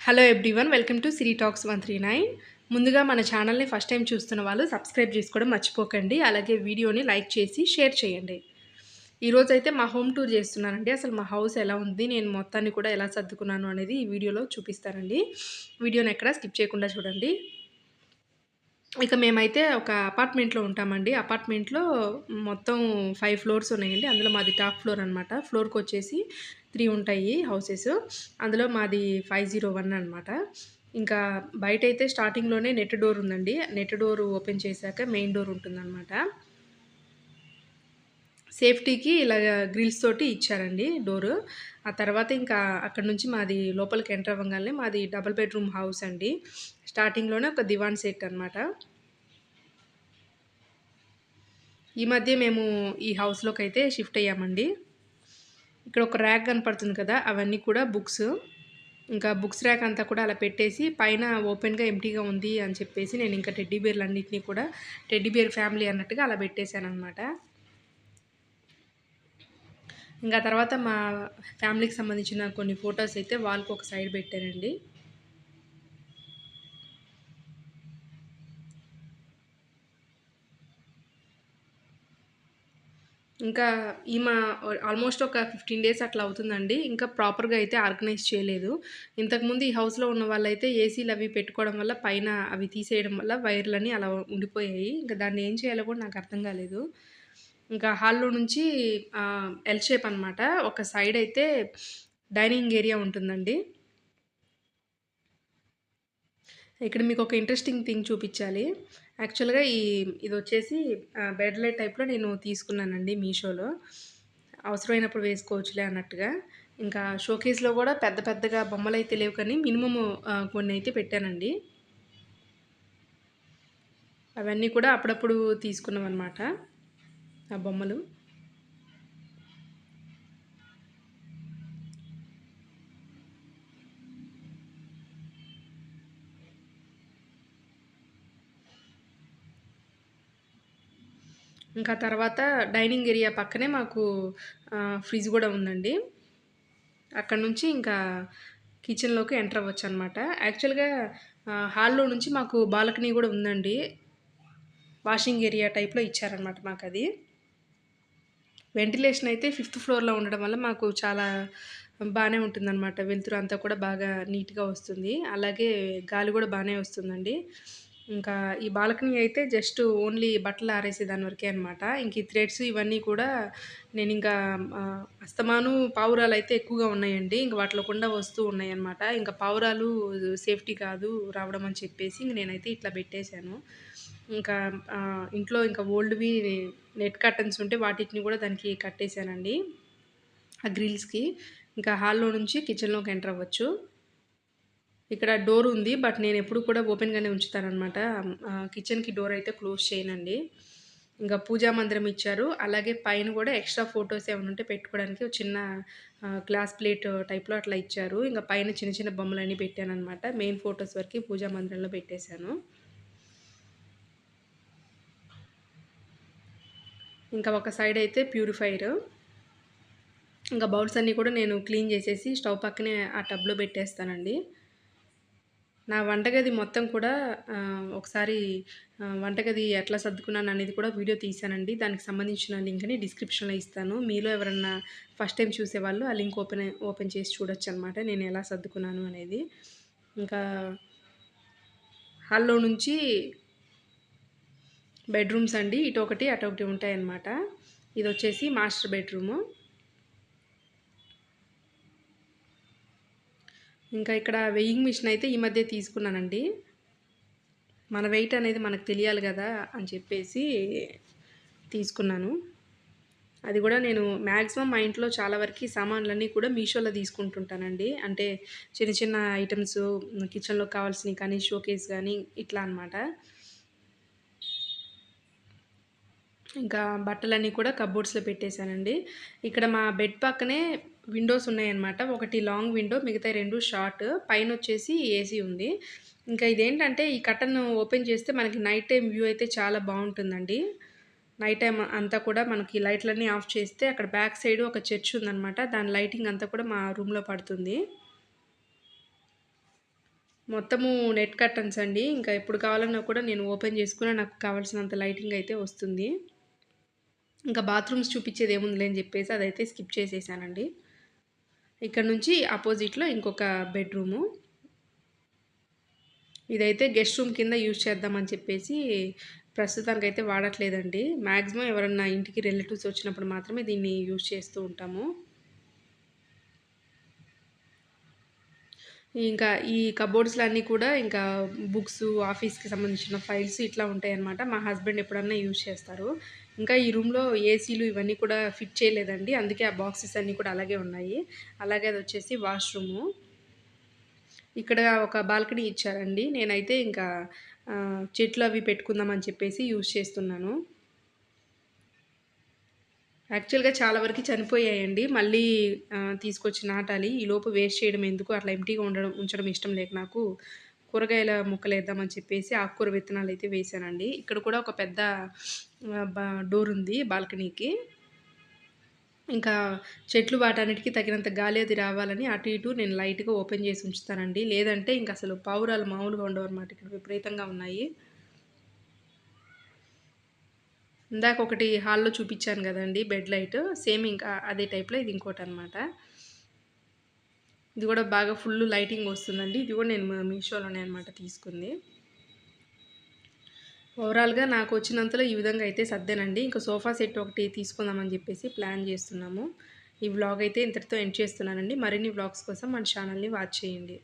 Hello everyone welcome to Siri Talks one three nine ముందుగా మన ఛానల్ని ఫస్ట్ టైం చూస్తున్న వాళ్ళు సబ్స్క్రైబ్ చేసుకోవడం మర్చిపోకండి. అలాగే వీడియోని లైక్ చేసి షేర్ చేయండి. ఈరోజు అయితే మా హోమ్ టూర్ చేస్తున్నానండి. అసలు మా హౌస్ ఎలా ఉంది నేను మొత్తాన్ని కూడా ఎలా సర్దుకున్నాను అనేది ఈ వీడియోలో చూపిస్తానండి. వీడియోని ఎక్కడ స్కిప్ చేయకుండా చూడండి. ఇక మేమైతే ఒక అపార్ట్మెంట్లో ఉంటామండి. అపార్ట్మెంట్లో మొత్తం ఫైవ్ ఫ్లోర్స్ ఉన్నాయండి. అందులో మాది టాప్ ఫ్లోర్ అనమాట ఫ్లోర్కి వచ్చేసి త్రీ ఉంటాయి హౌసెస్. అందులో మాది ఫైవ్ జీరో వన్ అనమాట ఇంకా బయట అయితే స్టార్టింగ్లోనే నెట్ డోర్ ఉందండి. నెట్ డోర్ ఓపెన్ చేశాక మెయిన్ డోర్ ఉంటుందన్నమాట. సేఫ్టీకి ఇలాగ గ్రిల్స్ తోటి ఇచ్చారండి డోరు. ఆ తర్వాత ఇంకా అక్కడ నుంచి మాది లోపలికి ఎంటర్ అవ్వగానే మాది డబుల్ బెడ్రూమ్ హౌస్ అండి. స్టార్టింగ్లోనే ఒక దివాన్ సెట్ అనమాట ఈ మధ్య మేము ఈ హౌస్లోకి అయితే షిఫ్ట్ అయ్యామండి. ఇక్కడ ఒక ర్యాక్ కనపడుతుంది కదా అవన్నీ కూడా బుక్స్. ఇంకా బుక్స్ ర్యాక్ అంతా కూడా అలా పెట్టేసి పైన ఓపెన్గా ఎంటీగా ఉంది అని చెప్పేసి నేను ఇంకా టెడ్డీ బేర్లు అన్నింటినీ కూడా టెడ్డీ బేర్ ఫ్యామిలీ అన్నట్టుగా అలా పెట్టేశాను అనమాట ఇంకా తర్వాత మా ఫ్యామిలీకి సంబంధించిన కొన్ని ఫొటోస్ అయితే వాళ్ళకు ఒక సైడ్ పెట్టానండి ఇంకా ఈ మా ఆల్మోస్ట్ ఒక ఫిఫ్టీన్ డేస్ అట్లా అవుతుందండి. ఇంకా ప్రాపర్గా అయితే ఆర్గనైజ్ చేయలేదు. ఇంతకుముందు ఈ హౌస్లో ఉన్న వాళ్ళైతే ఏసీలు అవి పెట్టుకోవడం వల్ల పైన అవి తీసేయడం వల్ల వైర్లని అలా ఉండిపోయాయి. ఇంకా దాన్ని ఏం చేయాలో కూడా నాకు అర్థం కాలేదు. ఇంకా హాల్లో నుంచి ఎల్ షేప్ అనమాట ఒక సైడ్ అయితే డైనింగ్ ఏరియా ఉంటుందండి. ఇక్కడ మీకు ఒక ఇంట్రెస్టింగ్ థింగ్ చూపించాలి. యాక్చువల్గా ఈ ఇది వచ్చేసి బెడ్ లైట్ టైప్లో నేను తీసుకున్నానండి మీషోలో. అవసరమైనప్పుడు వేసుకోవచ్చులే అన్నట్టుగా. ఇంకా షోకేస్లో కూడా పెద్ద పెద్దగా బొమ్మలు అయితే లేవు కానీ మినిమమ్ కొన్ని అయితే పెట్టానండి. అవన్నీ కూడా అప్పుడప్పుడు తీసుకున్నాం అనమాట ఆ బొమ్మలు. ఇంకా తర్వాత డైనింగ్ ఏరియా పక్కనే మాకు ఫ్రిడ్జ్ కూడా ఉందండి. అక్కడ నుంచి ఇంకా కిచెన్లోకి ఎంటర్ అవ్వచ్చు అనమాట యాక్చువల్గా హాల్లో నుంచి మాకు బాల్కనీ కూడా ఉందండి. వాషింగ్ ఏరియా టైప్లో ఇచ్చారనమాట మాకు అది వెంటిలేషన్ అయితే ఫిఫ్త్ ఫ్లోర్లో ఉండడం వల్ల మాకు చాలా బాగానే ఉంటుందన్నమాట. వెలుతురు అంతా కూడా బాగా నీట్గా వస్తుంది. అలాగే గాలి కూడా బాగానే వస్తుందండి. ఇంకా ఈ బాల్కనీ అయితే జస్ట్ ఓన్లీ బట్టలు ఆరేసే దాని వరకే అనమాట ఇంక ఈ థ్రెడ్స్ ఇవన్నీ కూడా నేను ఇంకా అస్తమాను పావురాలు అయితే ఎక్కువగా ఉన్నాయండి. ఇంక వాటిలో కూడా వస్తూ ఉన్నాయి అనమాట ఇంకా పావురాలు సేఫ్టీ కాదు రావడం అని చెప్పేసి ఇంక నేనైతే ఇట్లా పెట్టేశాను. ఇంకా ఇంట్లో ఇంకా ఓల్డ్వి నెట్ కర్టన్స్ ఉంటే వాటిని కూడా దానికి కట్టేశానండి ఆ గ్రిల్స్కి. ఇంకా హాల్లో నుంచి కిచెన్లోకి ఎంటర్ అవ్వచ్చు. ఇక్కడ డోర్ ఉంది బట్ నేను ఎప్పుడు కూడా ఓపెన్గానే ఉంచుతానమాట కిచెన్కి డోర్ అయితే క్లోజ్ చేయనండి. ఇంకా పూజా మందిరం ఇచ్చారు. అలాగే పైన కూడా ఎక్స్ట్రా ఫొటోస్ ఏమైనా ఉంటే పెట్టుకోవడానికి చిన్న గ్లాస్ ప్లేట్ టైప్లో అట్లా ఇచ్చారు. ఇంకా పైన చిన్న చిన్న బొమ్మలన్నీ పెట్టాను అనమాట మెయిన్ ఫొటోస్ వరకు పూజా మందిరంలో పెట్టేశాను. ఇంకా ఒక సైడ్ అయితే ప్యూరిఫైర్. ఇంకా బౌల్స్ అన్నీ కూడా నేను క్లీన్ చేసేసి స్టవ్ పక్కనే ఆ టబ్లో పెట్టేస్తానండి. నా వంటగది మొత్తం కూడా ఒకసారి వంటగది ఎట్లా సర్దుకున్నాను అనేది కూడా వీడియో తీశానండి. దానికి సంబంధించిన లింక్ని డిస్క్రిప్షన్లో ఇస్తాను. మీలో ఎవరన్నా ఫస్ట్ టైం చూసేవాళ్ళు ఆ లింక్ ఓపెన్ ఓపెన్ చేసి చూడొచ్చు అనమాట నేను ఎలా సర్దుకున్నాను అనేది. ఇంకా హాల్లో నుంచి బెడ్రూమ్స్ అండి. ఇటు ఒకటి అటు ఒకటి ఉంటాయన్నమాట. ఇది వచ్చేసి మాస్టర్ బెడ్రూము. ఇంకా ఇక్కడ వెయింగ్ మిషన్ అయితే ఈ మధ్య తీసుకున్నానండి. మన వెయిట్ అనేది మనకు తెలియాలి కదా అని చెప్పేసి తీసుకున్నాను. అది కూడా నేను మ్యాక్సిమం మా ఇంట్లో చాలా వరకు సామాన్లన్నీ కూడా మీషోలో తీసుకుంటుంటానండి. అంటే చిన్న చిన్న ఐటమ్స్ కిచెన్లో కావాల్సినవి కానీ షోకేస్ కానీ ఇట్లా అనమాట ఇంకా బట్టలన్నీ కూడా కబోర్డ్స్లో పెట్టేశానండి. ఇక్కడ మా బెడ్ పక్కనే విండోస్ ఉన్నాయన్నమాట. ఒకటి లాంగ్ విండో మిగతా రెండు షార్ట్. పైన వచ్చేసి ఏసీ ఉంది. ఇంకా ఇదేంటంటే ఈ కటన్ ఓపెన్ చేస్తే మనకి నైట్ టైం వ్యూ అయితే చాలా బాగుంటుందండి. నైట్ టైం అంతా కూడా మనకి లైట్లన్నీ ఆఫ్ చేస్తే అక్కడ బ్యాక్ సైడ్ ఒక చర్చ్ ఉందన్నమాట. దాని లైటింగ్ అంతా కూడా మా రూమ్లో పడుతుంది. మొత్తము నెట్ కర్టన్స్ అండి. ఇంకా ఎప్పుడు కావాలన్నా కూడా నేను ఓపెన్ చేసుకున్న నాకు కావాల్సినంత లైటింగ్ అయితే వస్తుంది. ఇంకా బాత్రూమ్స్ చూపించేది ఏముందిలే అని చెప్పేసి అదైతే స్కిప్ చేసేసానండి. ఇక్కడ నుంచి ఆపోజిట్లో ఇంకొక బెడ్‌రూము. ఇదైతే గెస్ట్ రూమ్ కింద యూజ్ చేద్దామని చెప్పేసి ప్రస్తుతానికి అయితే వాడట్లేదండి. మ్యాక్సిమం ఎవరన్నా ఇంటికి రిలేటివ్స్ వచ్చినప్పుడు మాత్రమే దీన్ని యూజ్ చేస్తూ ఉంటాము. ఇంకా ఈ కబోర్డ్స్‌లో అన్నీ కూడా ఇంకా బుక్స్, ఆఫీస్‌కి సంబంధించిన ఫైల్స్ ఇట్లా ఉంటాయన్నమాట. మా హస్బెండ్ ఎప్పుడన్నా యూజ్ చేస్తారు. ఇంకా ఈ రూమ్‌లో ఏసీలు ఇవన్నీ కూడా ఫిట్ చేయలేదండి. అందుకే ఆ బాక్సెస్ అన్నీ కూడా అలాగే ఉన్నాయి. అలాగే అది వచ్చేసి వాష్‌రూము. ఇక్కడ ఒక బాల్కనీ ఇచ్చారండి. నేనైతే ఇంకా చెట్లు అవి పెట్టుకుందాం అని చెప్పేసి యూజ్ చేస్తున్నాను. యాక్చువల్‌గా చాలా వరకు చనిపోయాయండి. మళ్ళీ తీసుకొచ్చి నాటాలి. ఈలోపు వేస్ట్ చేయడం ఎందుకు అట్లా ఎంటీగా ఉండడం ఉంచడం ఇష్టం లేక నాకు కూరగాయల మొక్కలేద్దామని చెప్పేసి ఆకుకూర విత్తనాలు అయితే వేశానండి. ఇక్కడ కూడా ఒక పెద్ద డోర్ ఉంది బాల్కనీకి. ఇంకా చెట్లు వాటన్నిటికీ తగినంత గాలి అది రావాలని అటు ఇటు నేను లైట్‌గా ఓపెన్ చేసి ఉంచుతానండి. లేదంటే ఇంకా అసలు పావురాలు మామూలుగా ఉండవు అనమాట ఇక్కడ విపరీతంగా ఉన్నాయి. ఇందాక ఒకటి హాల్‌లో చూపించాను కదండి బెడ్ లైట్. సేమ్ ఇంకా అదే టైప్‌లో ఇది ఇంకోటి అనమాట ఇది కూడా బాగా ఫుల్ లైటింగ్ వస్తుందండి. ఇది కూడా నేను మీషోలోనే అనమాట తీసుకుంది. ఓవరాల్‌గా నాకు వచ్చినంతలో ఈ విధంగా అయితే సర్దేనండి ఇంకా సోఫా సెట్ ఒకటి తీసుకుందామని చెప్పేసి ప్లాన్ చేస్తున్నాము ఈ వ్లాగ్ అయితే ఇంతటితో ఎండ్ చేస్తున్నానండి. మరిన్ని వ్లాగ్స్ కోసం మన ఛానల్‌ని వాచ్ చేయండి.